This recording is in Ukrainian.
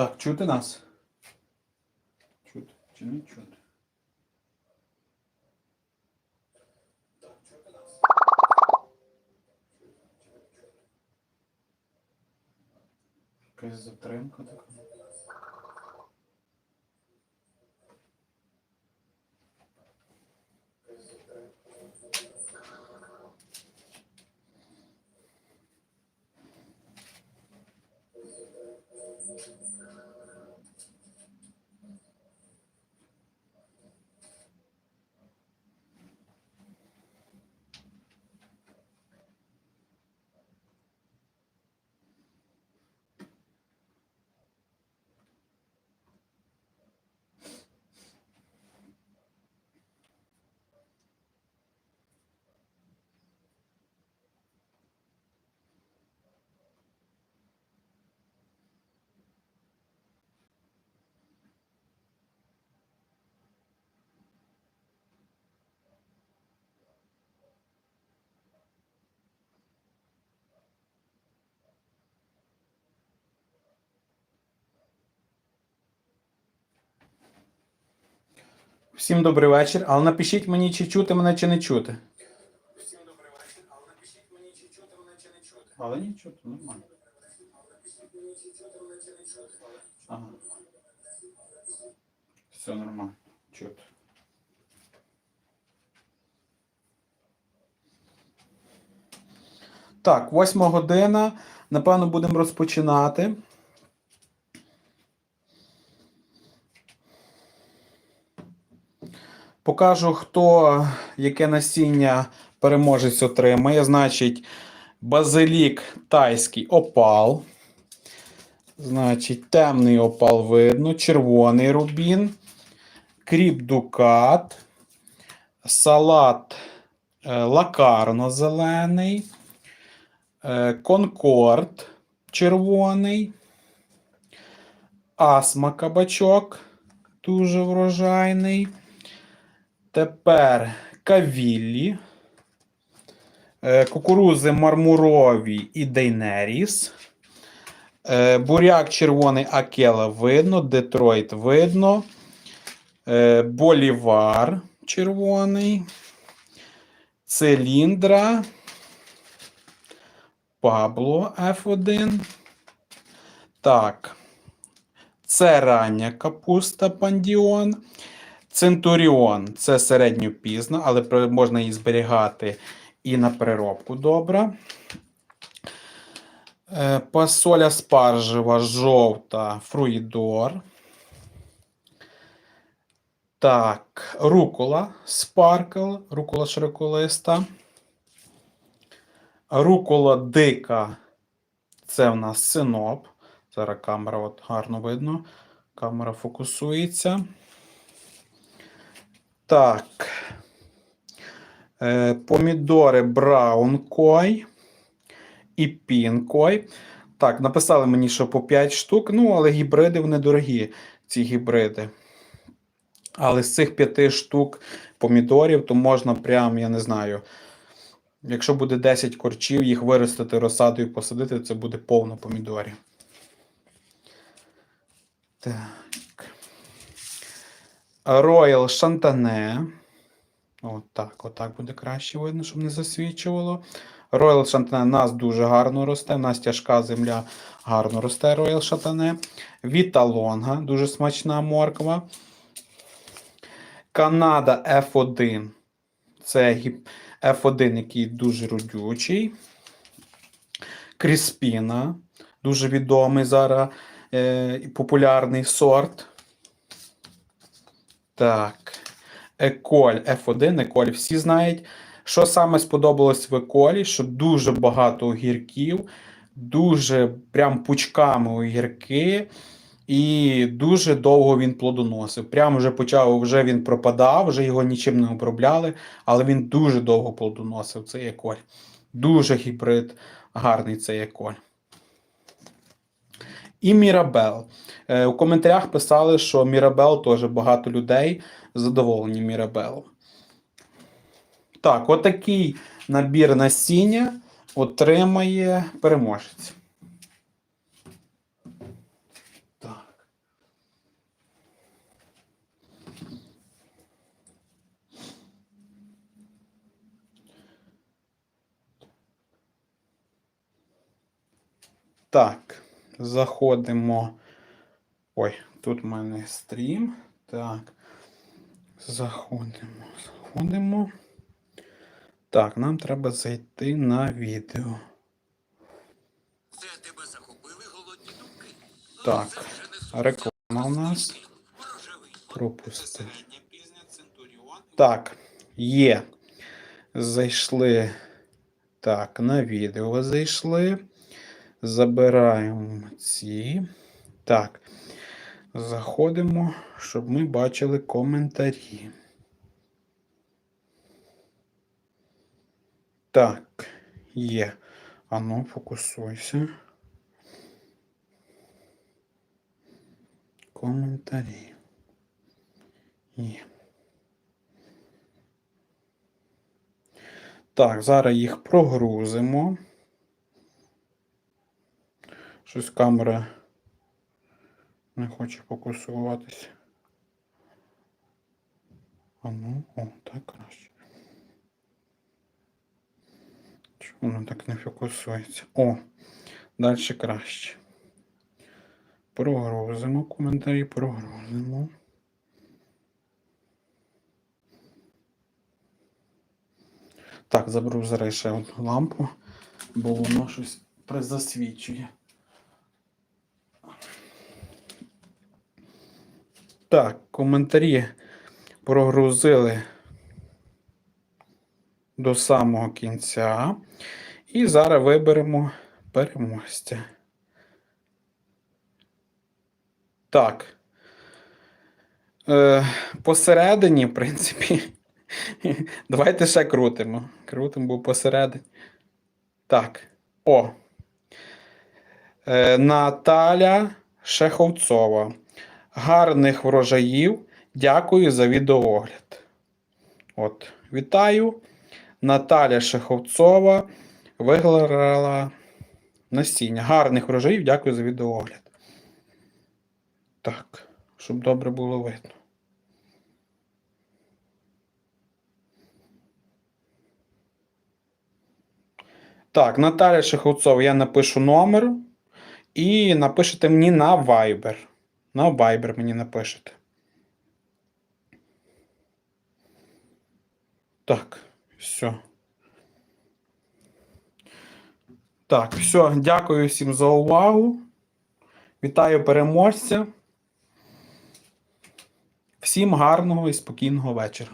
Так, чути нас? Чути чи не чути? Якась затримка така. Всім добрий вечір, але напишіть мені, чи чути мене, чи не чути. Всім добрий вечір, але напишіть мені, чи чути мене, чи не чути. Але не чути, нормально. Ага. Все нормально. Чути. Так, восьма година. Напевно, будемо розпочинати. Покажу, хто яке насіння переможець отримає. Значить, базилік тайський опал. Значить, темний опал видно, червоний рубін, кріп дукат, салат е, лакарно-зелений, е, конкорд червоний, асма кабачок, дуже врожайний. Тепер кавіллі, е, кукурузи мармурові і дейнеріс. Е, Буряк червоний Акела видно, Детройт видно. Е, Болівар червоний. Циліндра. Пабло F1. Так. Це рання капуста Пандіон. Центуріон це середньопізно, але можна її зберігати і на переробку добре. Е, Пасоля спаржева жовта фруїдор. Так, рукола спаркл, рукола широколиста. Рукола дика. Це в нас синоп. Зараз камера от гарно видно. Камера фокусується. Так. Е, помідори Браун Кой і Пінкой. Так, написали мені, що по 5 штук. Ну, але гібриди вони дорогі, ці гібриди. Але з цих 5 штук помідорів, то можна прям, я не знаю. Якщо буде 10 корчів, їх виростити розсадою посадити, це буде повно помідорів. Так. Royal Шантане. Отак, отак буде краще видно, щоб не засвічувало. Royal Шантане нас дуже гарно росте. У нас тяжка земля гарно росте Royal Шантане. Віта Лонга, дуже смачна морква. Канада F1. Це F1, який дуже родючий. Кріспіна. Дуже відомий зараз е, популярний сорт. Так. Еколь F1, Еколь всі знають. Що саме сподобалось в Еколі, що дуже багато огірків, дуже прям пучками огірки, і дуже довго він плодоносив. Прямо вже почав, вже він пропадав, вже його нічим не обробляли, але він дуже довго плодоносив цей Еколь. Дуже гібрид гарний цей Еколь. І Мірабел. Е, у коментарях писали, що Мірабел теж багато людей задоволені Мірабелом. Так, отакий набір насіння отримає переможець. Так заходимо. Ой, тут в мене стрім. Так. Заходимо, заходимо. Так, нам треба зайти на відео. Це тебе захопили голодні думки. Так, реклама у нас. Центуріон. Так, є. Зайшли. Так, на відео зайшли. Забираємо ці. Так. Заходимо, щоб ми бачили коментарі. Так, є. Ану, фокусуйся. Коментарі. Є. Так, зараз їх прогрузимо. Щось камера не хоче фокусуватися. А ну, о, так краще. Чому воно так не фокусується? О, далі краще. Прогрузимо коментарі, прогрузимо. Так, заберу зараз ще одну лампу, бо воно щось призасвічує. Так, коментарі прогрузили до самого кінця. І зараз виберемо переможця. Так. Е, посередині, в принципі. Давайте ще крутимо. Крутимо, бо посередині. Так. О. Е, Наталя Шеховцова. Гарних врожаїв. Дякую за відеоогляд. От, вітаю. Наталя Шеховцова виграла насіння. Гарних врожаїв. Дякую за відеоогляд. Так, щоб добре було видно. Так, Наталя Шеховцова, я напишу номер і напишете мені на Viber. На Viber мені напишете. Так, все. Так, все, дякую всім за увагу. Вітаю переможця. Всім гарного і спокійного вечора.